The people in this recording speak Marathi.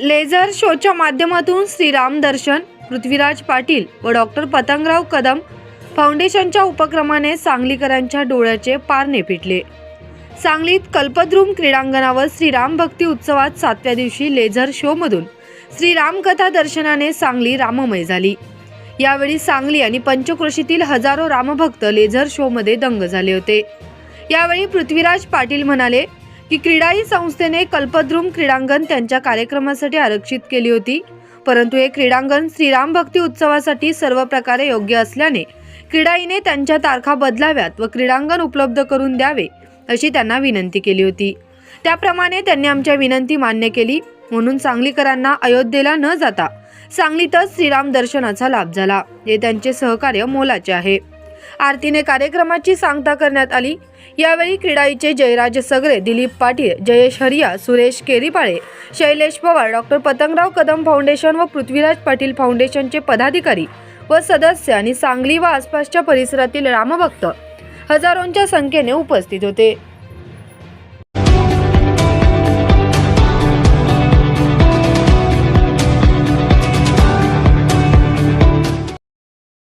लेझर शोच्या माध्यमातून श्रीराम दर्शन पृथ्वीराज पाटील व डॉक्टर पतंगराव कदम फाउंडेशनच्या उपक्रमाने सांगलीकरांच्या डोळ्याचे पारणे पिटले. सांगलीत कल्पद्रुम क्रीडांगणावर श्रीराम भक्ती उत्सवात सातव्या दिवशी लेझर शोमधून श्रीराम कथा दर्शनाने सांगली राममय झाली. यावेळी सांगली आणि पंचक्रोशीतील हजारो रामभक्त लेझर शोमध्ये दंग झाले होते. यावेळी पृथ्वीराज पाटील म्हणाले की क्रीडाई संस्थेने कल्पद्रुम क्रीडांगण त्यांच्या कार्यक्रमासाठी आरक्षित केली होती. परंतु हे क्रीडांगण श्रीराम भक्ती उत्सवासाठी सर्व प्रकारे योग्य असल्याने क्रीडाईने त्यांच्या तारखा बदलाव्यात व क्रीडांगण उपलब्ध करून द्यावे अशी त्यांना विनंती केली होती. त्याप्रमाणे त्यांनी आमच्या विनंती मान्य केली. म्हणून सांगलीकरांना अयोध्येला न जाता सांगलीतच श्रीराम दर्शनाचा लाभ झाला. हे त्यांचे सहकार्य मोलाचे आहे. आरतीने कार्यक्रमाची सांगता करण्यात आली. यावेळी क्रीडाईचे जयराज सगरे दिलीप पाटील जयेश हरिया सुरेश केरीपाळे शैलेश पवार डॉक्टर पतंगराव कदम फाउंडेशन व पृथ्वीराज पाटील फाउंडेशनचे पदाधिकारी व सदस्य आणि सांगली व आसपासच्या परिसरातील रामभक्त हजारोंच्या संख्येने उपस्थित होते.